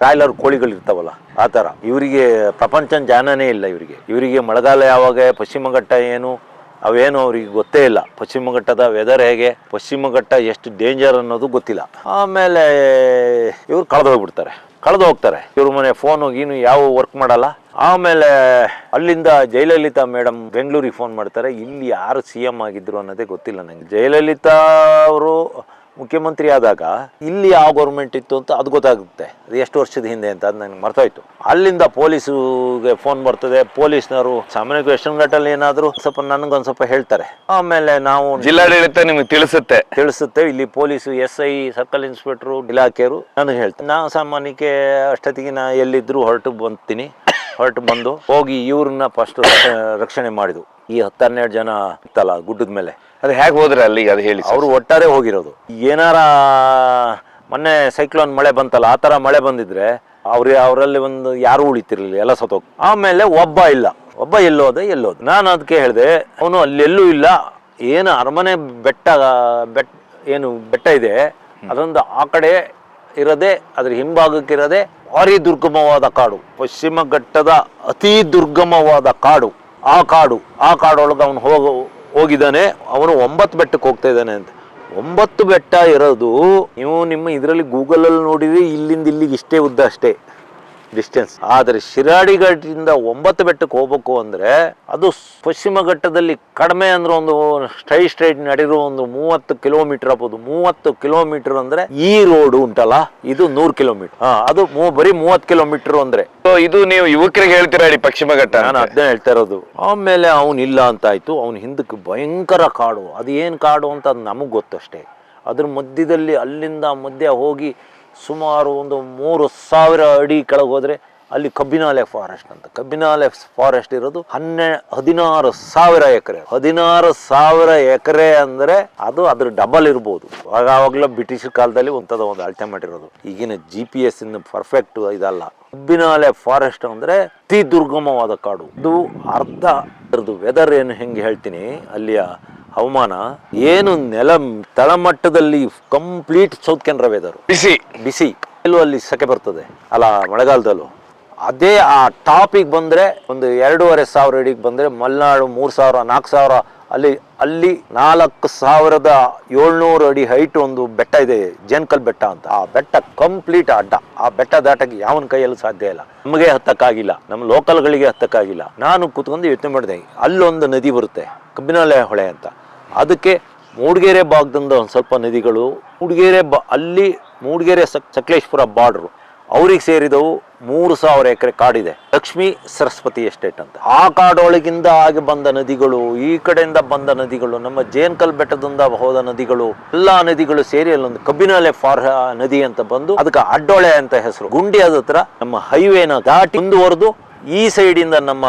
ಕಾಯ್ಲರ್ ಕೋಳಿಗಳು ಇರ್ತಾವಲ್ಲ ಆ ಥರ. ಇವರಿಗೆ ಪ್ರಪಂಚ ಜ್ಞಾನನೇ ಇಲ್ಲ ಇವರಿಗೆ. ಇವರಿಗೆ ಮಳೆಗಾಲ ಯಾವಾಗ ಪಶ್ಚಿಮ ಘಟ್ಟ ಏನು ಅವೇನು ಅವ್ರಿಗೆ ಗೊತ್ತೇ ಇಲ್ಲ. ಪಶ್ಚಿಮ ಘಟ್ಟದ ವೆದರ್ ಹೇಗೆ ಪಶ್ಚಿಮ ಘಟ್ಟ ಎಷ್ಟು ಡೇಂಜರ್ ಅನ್ನೋದು ಗೊತ್ತಿಲ್ಲ. ಆಮೇಲೆ ಇವ್ರು ಕಳೆದು ಹೋಗ್ಬಿಡ್ತಾರೆ. ಕಳೆದು ಹೋಗ್ತಾರೆ. ಇವ್ರ ಮನೆ ಫೋನು ಗೀನು ಯಾವ ವರ್ಕ್ ಮಾಡಲ್ಲ. ಆಮೇಲೆ ಅಲ್ಲಿಂದ ಜಯಲಲಿತಾ ಮೇಡಮ್ ಬೆಂಗಳೂರಿಗೆ ಫೋನ್ ಮಾಡ್ತಾರೆ. ಇಲ್ಲಿ ಯಾರು ಸಿ ಎಂ ಆಗಿದ್ರು ಅನ್ನೋದೇ ಗೊತ್ತಿಲ್ಲ ನನಗೆ ಜಯಲಲಿತಾ ಅವರು ಮುಖ್ಯಮಂತ್ರಿ ಆದಾಗ ಇಲ್ಲಿ ಯಾವ ಗೌರ್ಮೆಂಟ್ ಇತ್ತು ಅಂತ ಅದು ಗೊತ್ತಾಗುತ್ತೆ. ಅದು ಎಷ್ಟು ವರ್ಷದ ಹಿಂದೆ ಅಂತ ಅದು ನನಗೆ ಮರ್ತೋಯ್ತು. ಅಲ್ಲಿಂದ ಪೊಲೀಸುಗೆ ಫೋನ್ ಬರ್ತದೆ. ಪೊಲೀಸ್ನವರು ಸಾಮಾನ್ಯ ಕ್ವೆಶನ್ ಘಟ್ಟಲ್ಲಿ ಏನಾದರೂ ಸ್ವಲ್ಪ ನನಗೊಂದು ಸ್ವಲ್ಪ ಹೇಳ್ತಾರೆ. ಆಮೇಲೆ ನಾವು ಜಿಲ್ಲಾಡಳಿತ ನಿಮ್ಗೆ ತಿಳಿಸುತ್ತೆ. ತಿಳಿಸುತ್ತೆ. ಇಲ್ಲಿ police S I circle inspector ಇಲಾಖೆಯವರು ನನಗೆ ಹೇಳ್ತಾರೆ. ನಾವು ಸಾಮಾನ್ಯಕ್ಕೆ ಅಷ್ಟೊತ್ತಿಗೆ ನಾ ಎಲ್ಲಿದ್ರು ಹೊರಟು ಬಂತೀನಿ. ಹೊರಟು ಬಂದು ಹೋಗಿ ಇವ್ರನ್ನ ಫಸ್ಟ್ ರಕ್ಷಣೆ ಮಾಡಿದ್ವು ಈ ಹತ್ತೆರಡು ಜನ ಇತ್ತಲ್ಲ ಗುಡ್ಡದ ಮೇಲೆ. ಅದು ಹೇಗೆ ಹೋದ್ರೆ ಅಲ್ಲಿಗೆ ಅದು ಹೇಳಿ ಅವರು ಒಟ್ಟಾರೆ ಹೋಗಿರೋದು. ಏನಾರ ಮೊನ್ನೆ ಸೈಕ್ಲೋನ್ ಮಳೆ ಬಂತಲ್ಲ, ಆ ಥರ ಮಳೆ ಬಂದಿದ್ರೆ ಅವ್ರಿಗೆ ಅವರಲ್ಲಿ ಒಂದು ಯಾರು ಉಳಿತಿರ್ಲಿಲ್ಲ, ಎಲ್ಲ ಸತ್ತೋಗ್ ಆಮೇಲೆ ಒಬ್ಬ ಇಲ್ಲ. ಒಬ್ಬ ಎಲ್ಲೋದೆ, ಎಲ್ಲೋದು. ನಾನು ಅದಕ್ಕೆ ಹೇಳಿದೆ, ಅವನು ಅಲ್ಲೆಲ್ಲೂ ಇಲ್ಲ. ಏನು ಅರಮನೆ ಬೆಟ್ಟ, ಬೆಟ್ ಏನು ಬೆಟ್ಟ ಇದೆ, ಅದೊಂದು ಆ ಕಡೆ ಇರದೆ, ಅದ್ರ ಹಿಂಭಾಗಕ್ಕಿರದೆ ಭಾರಿ ದುರ್ಗಮವಾದ ಕಾಡು. ಪಶ್ಚಿಮ ಘಟ್ಟದ ಅತಿ ದುರ್ಗಮವಾದ ಕಾಡು. ಆ ಕಾಡು, ಆ ಕಾಡೊಳಗೆ ಅವನು ಹೋಗ ಹೋಗಿದ್ದಾನೆ, ಅವನು ಒಂಬತ್ತು ಬೆಟ್ಟಕ್ಕೆ ಹೋಗ್ತಾ ಇದ್ದಾನೆ ಅಂತ. ಒಂಬತ್ತು ಬೆಟ್ಟ ಇರೋದು, ನೀವು ನಿಮ್ಮ ಇದರಲ್ಲಿ ಗೂಗಲಲ್ಲಿ ನೋಡಿದ್ರೆ ಇಲ್ಲಿಂದ ಇಲ್ಲಿಗೆ ಇಷ್ಟೇ ಉದ್ದ ಅಷ್ಟೇ. ಡಿಸ್ಟೆನ್ಸ್ ಆದರೆ ಶಿರಾಡಿ ಒಂಬತ್ತು ಬೆಟ್ಟಕ್ಕೆ ಹೋಗ್ಬೇಕು ಅಂದ್ರೆ ಅದು ಪಶ್ಚಿಮ ಘಟ್ಟದಲ್ಲಿ ಕಡಿಮೆ ಅಂದ್ರೆ ಒಂದು ಸ್ಟ್ರೈ ಸ್ಟ್ರೈಟ್ ನಡೆರೋ ಒಂದು ಮೂವತ್ತು ಕಿಲೋಮೀಟರ್ ಆಗ್ಬೋದು. ಮೂವತ್ತು ಕಿಲೋಮೀಟರ್ ಅಂದ್ರೆ ಈ ರೋಡ್ ಉಂಟಲ್ಲ ಇದು ನೂರು ಕಿಲೋಮೀಟರ್. ಹಾ ಅದು ಬರೀ ಮೂವತ್ತು ಕಿಲೋಮೀಟರ್ ಅಂದ್ರೆ. ಇದು ನೀವು ಯುವಕರಿಗೆ ಹೇಳ್ತೀರಾ ಹೇಳಿ ಪಶ್ಚಿಮ ಘಟ್ಟ ನಾನು ಅದನ್ನ ಅದನ್ನೇ ಹೇಳ್ತಾ ಇರೋದು. ಆಮೇಲೆ ಅವನು ಇಲ್ಲ ಅಂತ ಆಯ್ತು. ಅವನ ಹಿಂದಕ್ಕೆ ಭಯಂಕರ ಕಾಡು. ಅದು ಏನು ಕಾಡು ಅಂತ ಅದು ನಮಗೆ ಗೊತ್ತಷ್ಟೇ. ಅದ್ರ ಮಧ್ಯದಲ್ಲಿ ಅಲ್ಲಿಂದ ಮಧ್ಯ ಹೋಗಿ ಸುಮಾರು ಒಂದು ಮೂರು ಸಾವಿರ ಅಡಿ ಕೆಳಗೆ ಹೋದರೆ ಅಲ್ಲಿ ಕಬ್ಬಿನಾಲೆ ಫಾರೆಸ್ಟ್ ಅಂತ. ಕಬ್ಬಿನಾಲೆ ಫಾರೆಸ್ಟ್ ಇರೋದು ಹನ್ನೆ, ಹದಿನಾರು ಸಾವಿರ ಎಕರೆ. ಹದಿನಾರು ಸಾವಿರ ಎಕರೆ ಅಂದರೆ ಅದು ಅದ್ರ ಡಬಲ್ ಇರ್ಬೋದು. ಆವಾಗಲೂ ಬ್ರಿಟಿಷ್ ಕಾಲದಲ್ಲಿ ಒಂಥದ ಒಂದು ಅಲ್ಟಿಮೇಟ್ ಇರೋದು. ಈಗಿನ ಜಿ ಪಿ ಎಸ್ ಇನ್ನು ಪರ್ಫೆಕ್ಟ್ ಇದಲ್ಲ. ಕಬ್ಬಿನಾಲೆ ಫಾರೆಸ್ಟ್ ಅಂದ್ರೆ ಅತಿ ದುರ್ಗಮವಾದ ಕಾಡು. ಇದು ಅರ್ಧ ಅದ್ರದ್ದು ವೆದರ್ ಏನು ಹೆಂಗೆ ಹೇಳ್ತೀನಿ, ಅಲ್ಲಿಯ ಹವಾಮಾನ ಏನು ನೆಲ ತಳಮಟ್ಟದಲ್ಲಿ ಕಂಪ್ಲೀಟ್ ಸೌತ್ ಕೆನರಾ ವೆದರ್. ಬಿಸಿ. ಬಿಸಿ. ಎಲ್ಲೂ ಅಲ್ಲಿ ಸೆಕೆ ಬರ್ತದೆ. ಅಲ್ಲ ಮಳೆಗಾಲದಲ್ಲೂ. ಅದೇ ಆ ಟಾಪಿಗೆ ಬಂದರೆ ಒಂದು ಎರಡೂವರೆ ಸಾವಿರ ಅಡಿಗೆ ಬಂದರೆ ಮಲೆನಾಡು ಮೂರು ಸಾವಿರ ನಾಲ್ಕು ಸಾವಿರ ಅಲ್ಲಿ ಅಲ್ಲಿ ನಾಲ್ಕು ಸಾವಿರದ ಏಳ್ನೂರು ಅಡಿ ಹೈಟ್ ಒಂದು ಬೆಟ್ಟ ಇದೆ ಜೇನ್ಕಲ್ ಬೆಟ್ಟ ಅಂತ. ಆ ಬೆಟ್ಟ ಕಂಪ್ಲೀಟ್ ಅಡ್ಡ. ಆ ಬೆಟ್ಟ ದಾಟಕ್ಕೆ ಯಾವನ ಕೈಯಲ್ಲೂ ಸಾಧ್ಯ ಇಲ್ಲ. ನಮಗೆ ಹತ್ತಕ್ಕಾಗಿಲ್ಲ. ನಮ್ಮ ಲೋಕಲ್ಗಳಿಗೆ ಹತ್ತಕ್ಕಾಗಿಲ್ಲ. ನಾನು ಕೂತ್ಕೊಂಡು ಯೋಚನೆ ಮಾಡಿದೆ ಅಲ್ಲೊಂದು ನದಿ ಬರುತ್ತೆ ಕಬ್ಬಿನಾಲೆ ಹೊಳೆ ಅಂತ. ಅದಕ್ಕೆ ಮೂಡಿಗೆರೆ ಭಾಗದಿಂದ ಒಂದು ಸ್ವಲ್ಪ ನದಿಗಳು, ಮೂಡಿಗೆರೆ ಬ ಅಲ್ಲಿ ಮೂಡಿಗೆರೆ ಸಕ್ ಸಕಲೇಶ್ಪುರ ಬಾರ್ಡ್ರು ಅವ್ರಿಗೆ ಸೇರಿದವು ಮೂರು ಸಾವಿರ ಎಕರೆ ಕಾಡಿದೆ. ಲಕ್ಷ್ಮಿ ಸರಸ್ವತಿ ಎಸ್ಟೇಟ್ ಅಂತ. ಆ ಕಾಡೊಳಗಿಂದ ಆಗಿ ಬಂದ ನದಿಗಳು, ಈ ಕಡೆಯಿಂದ ಬಂದ ನದಿಗಳು, ನಮ್ಮ ಜೇನ್ಕಲ್ ಬೆಟ್ಟದಿಂದ ಹೋದ ನದಿಗಳು, ಎಲ್ಲಾ ನದಿಗಳು ಸೇರಿ ಅಲ್ಲೊಂದು ಕಬ್ಬಿನಾಲೆ ಫಾರ್ ನದಿ ಅಂತ ಬಂದು ಅದಕ್ಕೆ ಅಡ್ಡೊಳೆ ಅಂತ ಹೆಸರು. ಗುಂಡಿ ಹತ್ರ ನಮ್ಮ ಹೈವೇನ ದಾಟಿ ಮುಂದುವರೆದು ಈ ಸೈಡಿಂದ ನಮ್ಮ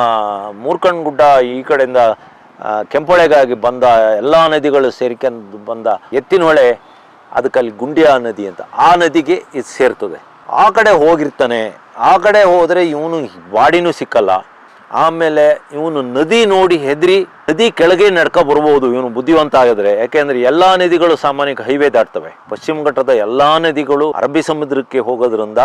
ಮೂರ್ಕಣ್ ಗುಡ್ಡ ಈ ಕಡೆಯಿಂದ ಕೆಂಪೊಳೆಗಾಗಿ ಬಂದ ಎಲ್ಲ ನದಿಗಳು ಸೇರಿಕೊಂಡು ಬಂದ ಎತ್ತಿನ ಹೊಳೆ ಅದಕ್ಕೆ ಅಲ್ಲಿ ಗುಂಡಿಯ ನದಿ ಅಂತ. ಆ ನದಿಗೆ ಇದು ಸೇರ್ತದೆ. ಆ ಕಡೆ ಹೋಗಿರ್ತಾನೆ. ಆ ಕಡೆ ಹೋದರೆ ಇವನು ಬಾಡಿನೂ ಸಿಕ್ಕಲ್ಲ. ಆಮೇಲೆ ಇವನು ನದಿ ನೋಡಿ ಹೆದರಿ ನದಿ ಕೆಳಗೆ ನಡ್ಕ ಬರ್ಬೋದು. ಇವನು ಬುದ್ಧಿವಂತ ಆಗಿದ್ರೆ. ಯಾಕೆಂದ್ರೆ ಎಲ್ಲಾ ನದಿಗಳು ಸಾಮಾನ್ಯಕ್ಕೆ ಹೈವೇ ದಾಟ್ತವೆ. ಪಶ್ಚಿಮ ಘಟ್ಟದ ಎಲ್ಲಾ ನದಿಗಳು ಅರಬ್ಬಿ ಸಮುದ್ರಕ್ಕೆ ಹೋಗೋದ್ರಿಂದ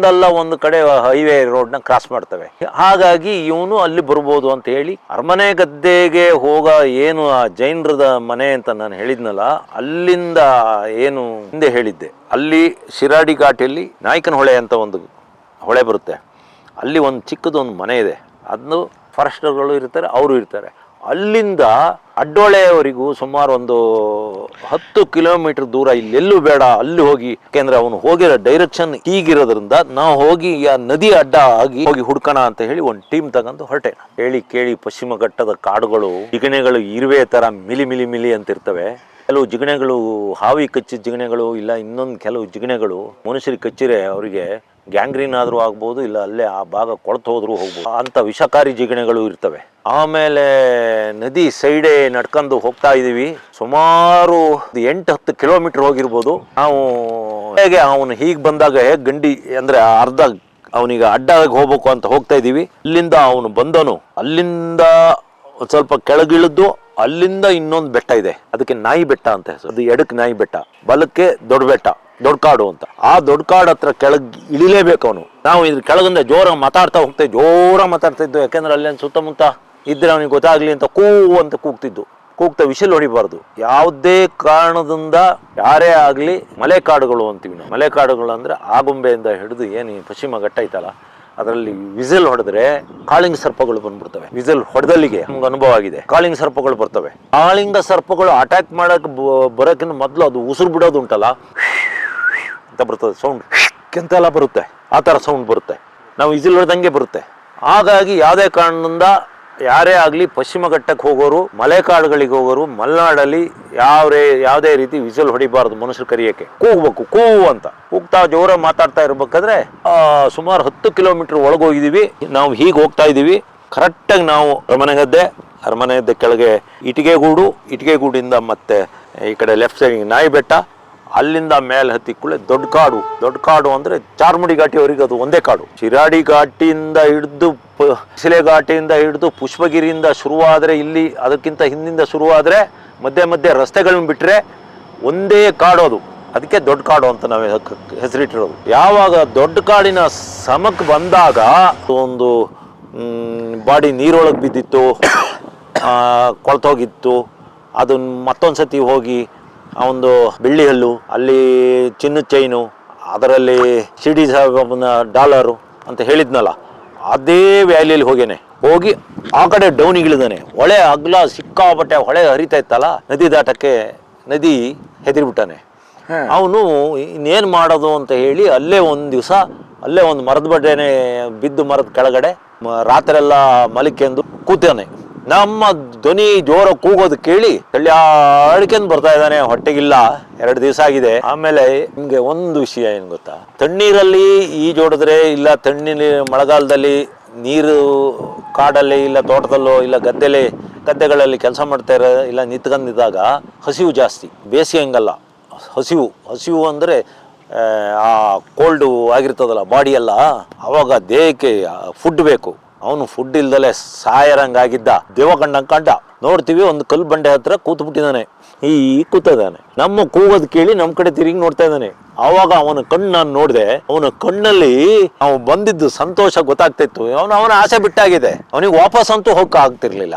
ಒಂದಲ್ಲ ಒಂದು ಕಡೆ ಹೈವೇ ರೋಡ್ನ ಕ್ರಾಸ್ ಮಾಡ್ತವೆ. ಹಾಗಾಗಿ ಇವನು ಅಲ್ಲಿ ಬರ್ಬೋದು ಅಂತ ಹೇಳಿ ಅರಮನೆ ಗದ್ದೆಗೆ ಹೋಗ ಏನು ಆ ಜೈನರದ ಮನೆ ಅಂತ ನಾನು ಹೇಳಿದ್ನಲ್ಲ, ಅಲ್ಲಿಂದ ಏನು ಹಿಂದೆ ಹೇಳಿದ್ದೆ. ಅಲ್ಲಿ ಶಿರಾಡಿ ಘಾಟಿಯಲ್ಲಿ ನಾಯಕನ ಹೊಳೆ ಅಂತ ಒಂದು ಹೊಳೆ ಬರುತ್ತೆ. ಅಲ್ಲಿ ಒಂದು ಚಿಕ್ಕದೊಂದು ಮನೆ ಇದೆ. ಅದನ್ನು ಫಾರೆಸ್ಟರ್ಗಳು ಇರ್ತಾರೆ, ಅವರು ಇರ್ತಾರೆ. ಅಲ್ಲಿಂದ ಅಡ್ಡೋಳೆಯವರೆಗೂ ಸುಮಾರು ಒಂದು ಹತ್ತು ಕಿಲೋಮೀಟರ್ ದೂರ ಇಲ್ಲೆಲ್ಲೂ ಬೇಡ, ಅಲ್ಲಿ ಹೋಗಿ. ಯಾಕೆಂದ್ರೆ ಅವನು ಹೋಗಿರೋ ಡೈರೆಕ್ಷನ್ ಹೀಗಿರೋದ್ರಿಂದ ನಾವು ಹೋಗಿ, ಆ ನದಿ ಅಡ್ಡ ಆಗಿ ಹೋಗಿ ಹುಡ್ಕೋಣ ಅಂತ ಹೇಳಿ ಒಂದು ಟೀಮ್ ತಗೊಂಡು ಹೊರಟೆ. ಹೇಳಿ ಕೇಳಿ ಪಶ್ಚಿಮ ಘಟ್ಟದ ಕಾಡುಗಳು, ಜಿಗಣೆಗಳು ಇರುವೆ ತರ ಮಿಲಿ ಮಿಲಿ ಮಿಲಿ ಅಂತ ಇರ್ತವೆ ಕೆಲವು ಜಿಗಣೆಗಳು, ಹಾವಿ ಕಚ್ಚಿದ ಜಿಗಣೆಗಳು ಇಲ್ಲ, ಇನ್ನೊಂದು ಕೆಲವು ಜಿಗಣೆಗಳು ಮನುಷ್ಯರಿಗೆ ಕಚ್ಚಿರೆ ಅವರಿಗೆ ಗ್ಯಾಂಗ್ರೀನ್ ಆದರೂ ಆಗ್ಬೋದು, ಇಲ್ಲ ಅಲ್ಲೇ ಆ ಭಾಗ ಕೊಳ್ತು ಹೋದ್ರೂ ಹೋಗ್ಬೋದು. ಅಂತ ವಿಷಕಾರಿ ಜಿಗಣೆಗಳು ಇರ್ತವೆ. ಆಮೇಲೆ ನದಿ ಸೈಡೆ ನಡ್ಕೊಂಡು ಹೋಗ್ತಾ ಇದ್ದೀವಿ ಸುಮಾರು ಎಂಟು ಹತ್ತು ಕಿಲೋಮೀಟರ್ ಹೋಗಿರ್ಬೋದು. ನಾವು ಹೇಗೆ ಅವನು ಹೀಗೆ ಬಂದಾಗ ಹೇಗೆ ಗಂಡಿ ಅಂದರೆ ಅರ್ಧ ಅವನಿಗೆ ಅಡ್ಡಾಗಿ ಹೋಗ್ಬೇಕು ಅಂತ ಹೋಗ್ತಾ ಇದ್ದೀವಿ ಅಲ್ಲಿಂದ ಅವನು ಬಂದನು. ಅಲ್ಲಿಂದ ಸ್ವಲ್ಪ ಕೆಳಗಿಳಿದು ಅಲ್ಲಿಂದ ಇನ್ನೊಂದು ಬೆಟ್ಟ ಇದೆ. ಅದಕ್ಕೆ ನಾಯಿ ಬೆಟ್ಟ ಅಂತ ಹೆಸರು. ಅದು ಎಡಕ್ಕೆ ನಾಯಿ ಬೆಟ್ಟ. ಬಲಕ್ಕೆ ದೊಡ್ಡ ಬೆಟ್ಟ. ದೊಡ್ಡ ಕಾಡು ಅಂತ. ಆ ದೊಡ್ಡ ಕಾಡು ಹತ್ರ ಕೆಳಗೆ ಇಳಿಲೇಬೇಕು ಅವನು. ನಾವು ಇದ್ರ ಕೆಳಗಿಂದ ಜೋರಾಗಿ ಮಾತಾಡ್ತಾ ಹೋಗ್ತೇವೆ, ಜೋರಾಗಿ ಮಾತಾಡ್ತಾ ಇದ್ದು ಯಾಕೆಂದ್ರೆ ಅಲ್ಲಿ ಸುತ್ತಮುತ್ತ ಇದ್ರೆ ಅವನಿಗೆ ಗೊತ್ತಾಗ್ಲಿ ಅಂತ ಕೂ ಅಂತ ಕೂಗ್ತಿದ್ದು. ಕೂಗ್ತಾ ವಿಷಲ್ ಹೊಡಿಬಾರ್ದು. ಯಾವುದೇ ಕಾರಣದಿಂದ ಯಾರೇ ಆಗಲಿ ಮಲೆಕಾಡುಗಳು ಅಂತೀವಿ ನಾವು. ಮಲೆಕಾಡುಗಳು ಅಂದರೆ ಆಗುಂಬೆಯಿಂದ ಹಿಡಿದು ಏನು ಪಶ್ಚಿಮ ಘಟ್ಟ ಐತಲ್ಲ, ಅದರಲ್ಲಿ ವಿಸಲ್ ಹೊಡೆದ್ರೆ ಕಾಳಿಂಗ ಸರ್ಪಗಳು ಬಂದ್ಬಿಡ್ತವೆ. ವಿಸಲ್ ಹೊಡೆದಲ್ಲಿಗೆ ನಮ್ಗೆ ಅನುಭವ ಆಗಿದೆ. ಕಾಳಿಂಗ ಸರ್ಪಗಳು ಬರ್ತವೆ. ಕಾಳಿಂಗ ಸರ್ಪಗಳು ಅಟ್ಯಾಕ್ ಮಾಡಕ್ಕೆ ಬರೋಕ್ಕಿಂತ ಮೊದಲು ಅದು ಉಸಿರು ಬಿಡೋದು ಉಂಟಲ್ಲ ಅಂತ ಬರ್ತದೆ ಸೌಂಡ್ ಕೆಂತೆಲ್ಲ ಬರುತ್ತೆ? ಆ ಥರ ಸೌಂಡ್ ಬರುತ್ತೆ. ನಾವು ಇಜಿಲ್ ಹೊಡೆದಂಗೆ ಬರುತ್ತೆ. ಹಾಗಾಗಿ ಯಾವುದೇ ಕಾರಣದಿಂದ ಯಾರೇ ಆಗಲಿ ಪಶ್ಚಿಮ ಘಟ್ಟಕ್ಕೆ ಹೋಗೋರು ಮಲೆಕಾಡುಗಳಿಗೆ ಹೋಗೋರು, ಮಲೆನಾಡಲ್ಲಿ ಯಾವ ರೇ ಯಾವುದೇ ರೀತಿ ವಿಜಲ್ ಹೊಡಿಬಾರ್ದು ಮನುಷ್ಯರು ಕರಿಯೋಕ್ಕೆ. ಕೂಗ್ಬೇಕು, ಕೂ ಅಂತ. ಕೂಗ್ತಾ ಜೋರ ಮಾತಾಡ್ತಾ ಇರ್ಬೇಕಾದ್ರೆ ಸುಮಾರು ಹತ್ತು ಕಿಲೋಮೀಟರ್ ಒಳಗೆ ಹೋಗಿದ್ದೀವಿ ನಾವು ಹೀಗೆ ಹೋಗ್ತಾ ಇದ್ದೀವಿ. ಕರೆಕ್ಟಾಗಿ ನಾವು ಅರಮನೆ ಗದ್ದೆ ಅರಮನೆ ಗದ್ದೆ ಕೆಳಗೆ ಇಟಿಗೆಗೂಡು, ಇಟಿಗೆಗೂಡಿಂದ ಮತ್ತೆ ಈ ಕಡೆ ಲೆಫ್ಟ್ ಸೈಡ್ ನಾಯಿ ಬೆಟ್ಟ ಅಲ್ಲಿಂದ ಮೇಲೆ ಹತ್ತಿ ಕೂಡಲೇ ದೊಡ್ಡ ಕಾಡು. ದೊಡ್ಡ ಕಾಡು ಅಂದ್ರೆ ಚಾರ್ಮುಡಿ ಘಾಟಿಯವರೆಗೆ ಅದು ಒಂದೇ ಕಾಡು. ಶಿರಾಡಿ ಘಾಟಿಯಿಂದ ಹಿಡಿದು ಶಿಲೆ ಘಾಟಿಯಿಂದ ಹಿಡಿದು ಪುಷ್ಪಗಿರಿಯಿಂದ ಶುರುವಾದರೆ ಇಲ್ಲಿ, ಅದಕ್ಕಿಂತ ಹಿಂದಿಂದ ಶುರುವಾದರೆ ಮಧ್ಯೆ ಮಧ್ಯೆ ರಸ್ತೆಗಳನ್ನ ಬಿಟ್ಟರೆ ಒಂದೇ ಕಾಡು ಅದು. ಅದಕ್ಕೆ ದೊಡ್ಡ ಕಾಡು ಅಂತ ನಾವು ಹೆಸರಿಟ್ಟಿರೋದು. ಯಾವಾಗ ದೊಡ್ಡ ಕಾಡಿನ ಸಮಕ್ಕೆ ಬಂದಾಗ ಒಂದು ಬಾಡಿ ನೀರೊಳಗೆ ಬಿದ್ದಿತ್ತು ಕೊಳ್ತೋಗಿತ್ತು ಅದನ್ನ ಮತ್ತೊಂದು ಸತಿ ಹೋಗಿ ಆ ಒಂದು ಬೆಳ್ಳಿ ಹಲ್ಲು ಅಲ್ಲಿ ಚಿನ್ನದ ಚೈನು ಅದರಲ್ಲಿ ಸಿಡಿ ಸಾಹೇಬನ ಡಾಲರು ಅಂತ ಹೇಳಿದ್ನಲ್ಲ ಅದೇ ವ್ಯಾಲಿಯಲ್ಲಿ ಹೋಗೇನೆ. ಹೋಗಿ ಆ ಕಡೆ ಡೌನಿಗೆ ಇಳಿದಾನೆ. ಹೊಳೆ ಅಗ್ಲ ಸಿಕ್ಕಾಪಟ್ಟೆ ಹೊಳೆ ಹರಿತಾ ಇತ್ತಲ್ಲ ನದಿ ದಾಟಕ್ಕೆ ನದಿ ಹೆದರಿಬಿಟ್ಟಾನೆ. ಅವನು ಇನ್ನೇನು ಮಾಡೋದು ಅಂತ ಹೇಳಿ ಅಲ್ಲೇ ಒಂದು ದಿವಸ ಅಲ್ಲೇ ಒಂದು ಮರದ ಬಡ್ಡೆನೆ ಬಿದ್ದು ಮರದ ಕೆಳಗಡೆ ರಾತ್ರೆಲ್ಲ ಮಲಿಕೆಂದು ಕೂತಾನೆ. ನಮ್ಮ ಧ್ವನಿ ಜೋರ ಕೂಗೋದು ಕೇಳಿ ಅಡ್ಕೆಂದು ಬರ್ತಾ ಇದ್ದಾನೆ, ಹೊಟ್ಟೆಗಿಲ್ಲ. ಎರಡು ದಿವಸ ಆಗಿದೆ. ಆಮೇಲೆ ನಿಮ್ಗೆ ಒಂದು ವಿಷಯ ಏನು ಗೊತ್ತಾ? ತಣ್ಣೀರಲ್ಲಿ ಈಜೋಡಿದ್ರೆ ಇಲ್ಲ ತಣ್ಣೀರಿ ಮಳೆಗಾಲದಲ್ಲಿ ನೀರು ಕಾಡಲ್ಲಿ ಇಲ್ಲ ತೋಟದಲ್ಲೋ ಇಲ್ಲ ಗದ್ದೆಲಿ, ಗದ್ದೆಗಳಲ್ಲಿ ಕೆಲಸ ಮಾಡ್ತಾ ಇರೋ ಇಲ್ಲ ನಿಂತ್ಕೊಂಡಿದ್ದಾಗ ಹಸಿವು ಜಾಸ್ತಿ. ಬೇಸಿಗೆ ಹಂಗಲ್ಲ. ಹಸಿವು ಹಸಿವು ಅಂದರೆ, ಆ ಕೋಲ್ಡು ಆಗಿರ್ತದಲ್ಲ ಬಾಡಿ ಎಲ್ಲ. ಅವಾಗ ದೇಹಕ್ಕೆ ಫುಡ್ ಬೇಕು. ಅವನು ಫುಡ್ ಇಲ್ದಲೆ ಸಾಯರಂಗಾಗಿದ್ದ. ದೇವ ಕಂಡ, ನೋಡ್ತೀವಿ, ಒಂದು ಕಲ್ಲು ಬಂಡೆ ಹತ್ರ ಕೂತು ಬಿಟ್ಟಿದ್ದಾನೆ ಈ ಕೂತಿದ್ದಾನೆ. ನಮ್ಮ ಕೂಗೋದು ಕೇಳಿ ನಮ್ಮ ಕಡೆ ತಿರುಗಿ ನೋಡ್ತಾ ಇದ್ದಾನೆ. ಅವಾಗ ಅವನ ಕಣ್ಣು ನಾನು ನೋಡಿದೆ, ಅವನ ಕಣ್ಣಲ್ಲಿ ನಾವು ಬಂದಿದ್ದು ಸಂತೋಷ ಗೊತ್ತಾಗ್ತಿತ್ತು. ಅವನು, ಅವನ ಆಸೆ ಬಿಟ್ಟಾಗಿದೆ. ಅವನಿಗೆ ವಾಪಸ್ ಅಂತೂ ಹೋಗಕ್ಕೆ ಆಗ್ತಿರ್ಲಿಲ್ಲ